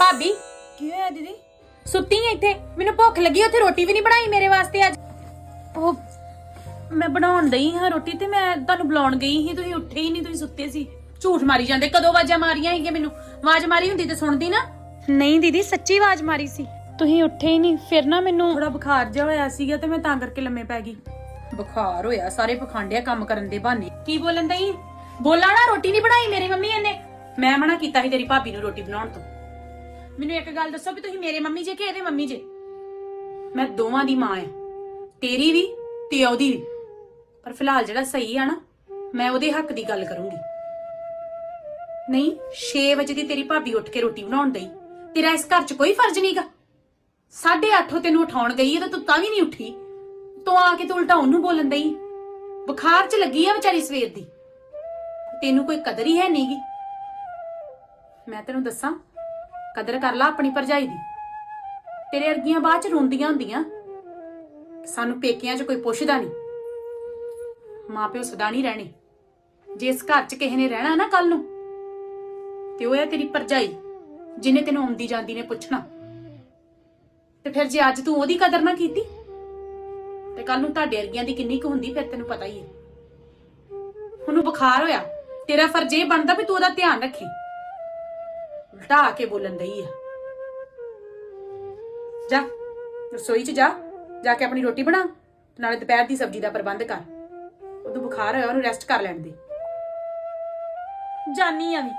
ਭਾਬੀ? ਕੀ ਹੋਇਆ ਦੀਦੀ? ਸੁੱਤੀ ਐ ਇੱਥੇ। ਮੈਨੂੰ ਭੁੱਖ ਲੱਗੀ ਉੱਥੇ ਰੋਟੀ ਵੀ ਨਹੀਂ ਬਣਾਈ ਮੇਰੇ ਵਾਸਤੇ ਅੱਜ। ਉਹ ਮੈਂ ਬਣਾਉਣ ਦਈ ਹਾਂ ਰੋਟੀ ਤੇ ਮੈਂ ਤੁਹਾਨੂੰ ਬੁਲਾਉਣ ਗਈ ਸੀ ਤੁਸੀਂ ਉੱਠੇ ਹੀ ਨਹੀਂ ਤੁਸੀਂ ਸੁੱਤੇ ਸੀ। ਝੂਠ ਮਾਰੀ ਜਾਂਦੇ ਕਦੋਂ ਆਵਾਜ਼ਾਂ ਮਾਰੀਆਂ ਹੈਗੀਆਂ ਮੈਨੂੰ? ਆਵਾਜ਼ ਮਾਰੀ ਹੁੰਦੀ ਤੇ ਸੁਣਦੀ ਨਾ। ਨਹੀਂ ਦੀਦੀ ਸੱਚੀ ਆਵਾਜ਼ ਮਾਰੀ ਸੀ। ਤੁਸੀਂ ਉੱਠੇ ਹੀ ਨਹੀਂ ਫਿਰ ਨਾ ਮੈਨੂੰ ਥੋੜਾ ਬੁਖਾਰ ਜਿਹਾ ਹੋਇਆ ਸੀਗਾ ਤੇ ਮੈਂ ਤਾਂ ਕਰਕੇ ਲੰਮੇ ਪੈ ਗਈ। ਬੁਖਾਰ ਹੋਇਆ ਸਾਰੇ ਪਖੰਡਿਆ ਕੰਮ ਕਰਨ ਦੇ ਬਹਾਨੇ। ਕੀ ਬੋਲਣ ਦਈ ਬੋਲਾ ਨਾ ਰੋਟੀ ਨਹੀਂ ਬਣਾਈ ਮੇਰੀ ਮੰਮੀ ਇਹਨੇ। ਮੈਂ ਮਨਾ ਕੀਤਾ ਸੀ ਤੇਰੀ ਭਾਬੀ ਨੂੰ ਰੋਟੀ ਬਣਾਉਣ ਤੋਂ। ਮੈਨੂੰ ਇੱਕ ਗੱਲ ਦੱਸੋ ਵੀ ਤੁਸੀਂ ਮੇਰੇ ਮੰਮੀ ਜੇ ਕਿ ਇਹਦੇ ਮੰਮੀ ਜੇ? ਮੈਂ ਦੋਵਾਂ ਦੀ ਮਾਂ ਆ। ਤੇਰੀ ਵੀ ਤੇ ਉਹਦੀ ਵੀ। ਪਰ ਫਿਲਹਾਲ ਜਿਹੜਾ ਸਹੀ ਆ ਨਾ, ਮੈਂ ਉਹਦੇ ਹੱਕ ਦੀ ਗੱਲ ਕਰੂੰਗੀ। ਨਹੀਂ 6 ਵਜੇ ਦੀ ਤੇਰੀ ਭਾਬੀ ਉੱਠ ਕੇ ਰੋਟੀ ਬਣਾਉਣ ਦਈ ਤੇਰਾ ਇਸ ਘਰ 'ਚ ਕੋਈ ਫਰਜ਼ ਨਹੀਂਗਾ। 8:30 ਤੈਨੂੰ ਉਠਾਉਣ ਗਈ ਹੈ ਤਾਂ ਤੂੰ ਤਾਂ ਵੀ ਨਹੀਂ ਉੱਠੀ। ਤੂੰ ਆ ਕੇ ਤੂੰ ਉਲਟਾ ਉਹਨੂੰ ਬੋਲਣ ਦਈ। ਬੁਖਾਰ 'ਚ ਲੱਗੀ ਆ ਵਿਚਾਰੀ ਸਵੇਰ ਦੀ। ਤੈਨੂੰ ਕੋਈ ਕਦਰ ਹੀ ਹੈ ਨਹੀਂਗੀ। ਮੈਂ ਤੈਨੂੰ ਦੱਸਾਂ ਕਦਰ ਕਰ ਲੈ ਆਪਣੀ ਭਰਜਾਈ ਦੀ। ਤੇਰੇ ਅਰਗੀਆਂ ਬਾਅਦ 'ਚ ਰੋਂਦੀਆਂ ਹੁੰਦੀਆਂ। ਸਾਨੂੰ ਪੇਕਿਆਂ 'ਚ ਕੋਈ ਪੁੱਛਦਾ ਨਹੀਂ। ਮਾਪਿਓ ਸਦਾ ਨਹੀਂ ਰਹਿਣੇ। ਜੇ ਇਸ ਘਰ 'ਚ ਕਿਸੇ ਨੇ ਰਹਿਣਾ ਨਾ ਕੱਲ ਨੂੰ, ਤੇ ਉਹ ਹੈ ਤੇਰੀ ਭਰਜਾਈ ਜਿਹਨੇ ਤੈਨੂੰ ਆਉਂਦੀ ਜਾਂਦੀ ਨੇ ਪੁੱਛਣਾ। ਤੇ ਫਿਰ ਜੇ ਅੱਜ ਤੂੰ ਉਹਦੀ ਕਦਰ ਨਾ ਕੀਤੀ, ਤੇ ਕੱਲ ਨੂੰ ਤੁਹਾਡੇ ਅਰਗੀਆਂ ਦੀ ਕਿੰਨੀ ਕੁ ਹੁੰਦੀ, ਫਿਰ ਤੈਨੂੰ ਪਤਾ ਹੀ ਹੈ। ਉਹਨੂੰ ਬੁਖਾਰ ਹੋਇਆ। ਤੇਰਾ ਫਰਜ਼ ਇਹ ਬਣਦਾ ਵੀ ਤੂੰ ਉਹਦਾ ਧਿਆਨ ਰੱਖੇ। ਉਲਟਾ ਕੇ ਬੋਲਣ ਦਈ ਆ। ਜਾ, ਰਸੋਈ 'ਚ ਜਾ ਜਾ ਕੇ ਆਪਣੀ ਰੋਟੀ ਬਣਾ ਤੇ ਨਾਲੇ ਦੁਪਹਿਰ ਦੀ ਸਬਜ਼ੀ ਦਾ ਪ੍ਰਬੰਧ ਕਰ। ਉਹਨੂੰ ਬੁਖਾਰ ਹੋਇਆ, ਉਹਨੂੰ ਰੈਸਟ ਕਰ ਲੈਣ ਦੇ। ਜਾਨੀ ਆ ਵੀ।